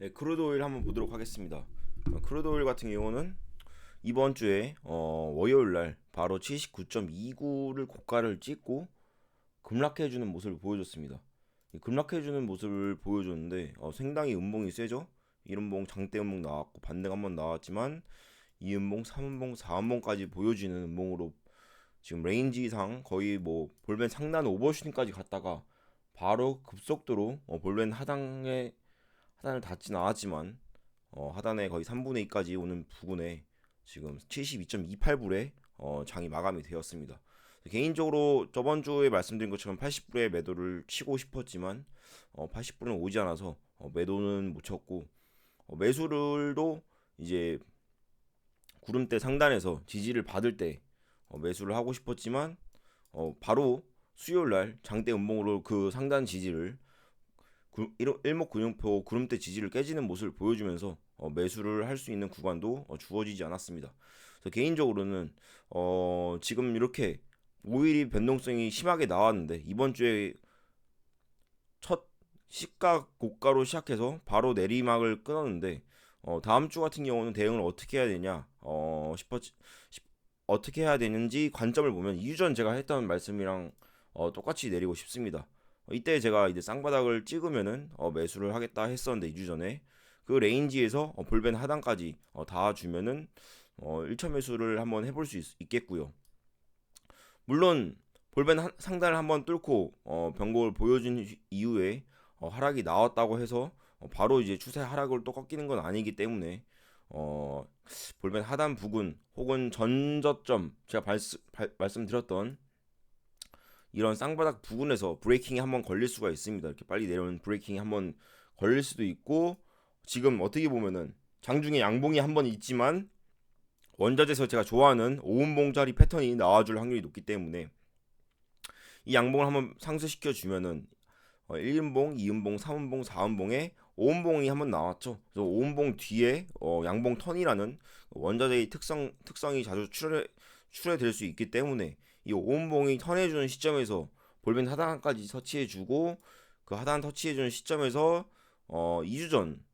네, 크루드 오일 한번 보도록 하겠습니다. 어, 크루드 오일 같은 경우는 이번 주에 어, 월요일 날 바로 79.29를 고가를 찍고 급락해 주는 모습을 보여줬습니다. 이 급락해 주는 모습을 보여줬는데 어, 상당히 음봉이 세죠. 1음봉 장대 음봉 나왔고 반등 한번 나왔지만 2음봉, 3음봉, 4음봉까지 보여주는 음봉으로 지금 레인지상 거의 뭐 볼벤 상단 오버슈팅까지 갔다가 바로 급속도로 어, 볼벤 하단에 하단을 닿진 않았지만 어, 하단에 거의 3분의 2까지 오는 부근에 지금 72.28불에 어, 장이 마감이 되었습니다. 개인적으로 저번 주에 말씀드린 것처럼 80불에 매도를 치고 싶었지만 어, 80불은 오지 않아서 어, 매도는 못 쳤고 어, 매수를도 이제 구름대 상단에서 지지를 받을 때 어, 매수를 하고 싶었지만 어, 바로 수요일 날 장대 음봉으로 그 상단 지지를 구- 일- 일목균형표 구름대 지지를 깨지는 모습을 보여주면서 어, 매수를 할 수 있는 구간도 어, 주어지지 않았습니다. 그래서 개인적으로는 어, 지금 이렇게 5일이 변동성이 심하게 나왔는데 이번 주에 첫 시가 고가로 시작해서 바로 내리막을 끊었는데 어, 다음 주 같은 경우는 대응을 어떻게 해야 되냐 어, 싶어 싶- 어떻게 해야 되는지 관점을 보면 2주 전 제가 했던 말씀이랑 어, 똑같이 내리고 싶습니다. 어, 이때 제가 이제 쌍바닥을 찍으면은 어, 매수를 하겠다 했었는데 2주 전에 그 레인지에서 어, 볼벤 하단까지 어, 닿아주면은 어, 1차 매수를 한번 해볼 수 있, 있겠고요. 물론 볼벤 한- 상단을 한번 뚫고 어, 변곡을 보여준 이- 이후에 어, 하락이 나왔다고 해서 어, 바로 이제 추세 하락을 또 꺾이는 건 아니기 때문에 어, 볼벤 하단 부근 혹은 전저점 제가 발스, 발- 말씀드렸던 이런 쌍바닥 부근에서 브레이킹이 한번 걸릴 수가 있습니다. 이렇게 빨리 내려오는 브레이킹이 한번 걸릴 수도 있고 지금 어떻게 보면은 장중에 양봉이 한번 있지만 원자재에서 제가 좋아하는 5음봉짜리 패턴이 나와줄 확률이 높기 때문에 이 양봉을 한번 상쇄시켜 주면은 어, 1음봉, 2음봉, 3음봉, 4음봉에 5음봉이 한번 나왔죠. 그래서 5음봉 뒤에 어, 양봉 턴이라는 원자재의 특성 특성이 자주 출해 출해될 수 있기 때문에 이 5음봉이 턴해주는 시점에서 볼벤 하단까지 터치해주고 그 하단 터치해주는 시점에서 어 2주 전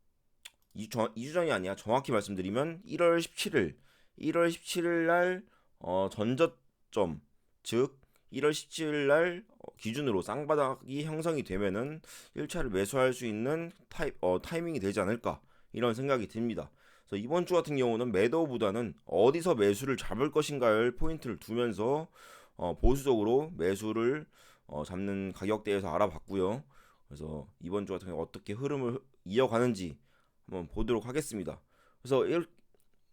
2, 주 2주 전이 아니야 정확히 말씀드리면 1월 17일 1월 17일 날 어, 전저점 즉 1월 17일 날 어, 기준으로 쌍바닥이 형성이 되면은 1차를 매수할 수 있는 타이, 어, 타이밍이 되지 않을까 이런 생각이 듭니다. 그래서 이번 주 같은 경우는 매도보다는 어디서 매수를 잡을 것인가를 포인트를 두면서 어, 보수적으로 매수를 어, 잡는 가격대에서 알아봤고요. 그래서 이번 주 같은 경우 어떻게 흐름을 이어가는지 한번 보도록 하겠습니다. 그래서 일-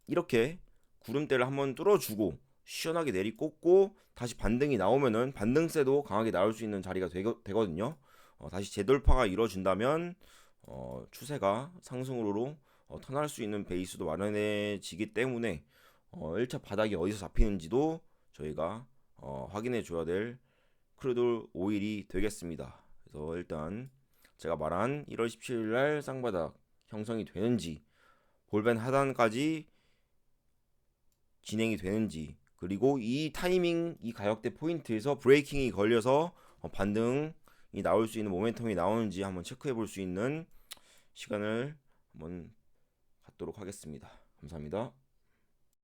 이렇게 구름대를 한번 뚫어주고 시원하게 내리꽂고 다시 반등이 나오면은 반등세도 강하게 나올 수 있는 자리가 되거, 되거든요. 어, 다시 재돌파가 이루어진다면 어, 추세가 상승으로 어, 턴할 수 있는 베이스도 마련해지기 때문에 어, 1차 바닥이 어디서 잡히는지도 저희가 어, 확인해 줘야 될 크루드 오일이 되겠습니다. 그래서 일단 제가 말한 1월 17일 날 쌍바닥 형성이 되는지 볼벤 하단까지 진행이 되는지 그리고 이 타이밍 이 가격대 포인트에서 브레이킹이 걸려서 어, 반등이 나올 수 있는 모멘텀이 나오는지 한번 체크해 볼 수 있는 시간을 한번 갖도록 하겠습니다. 감사합니다.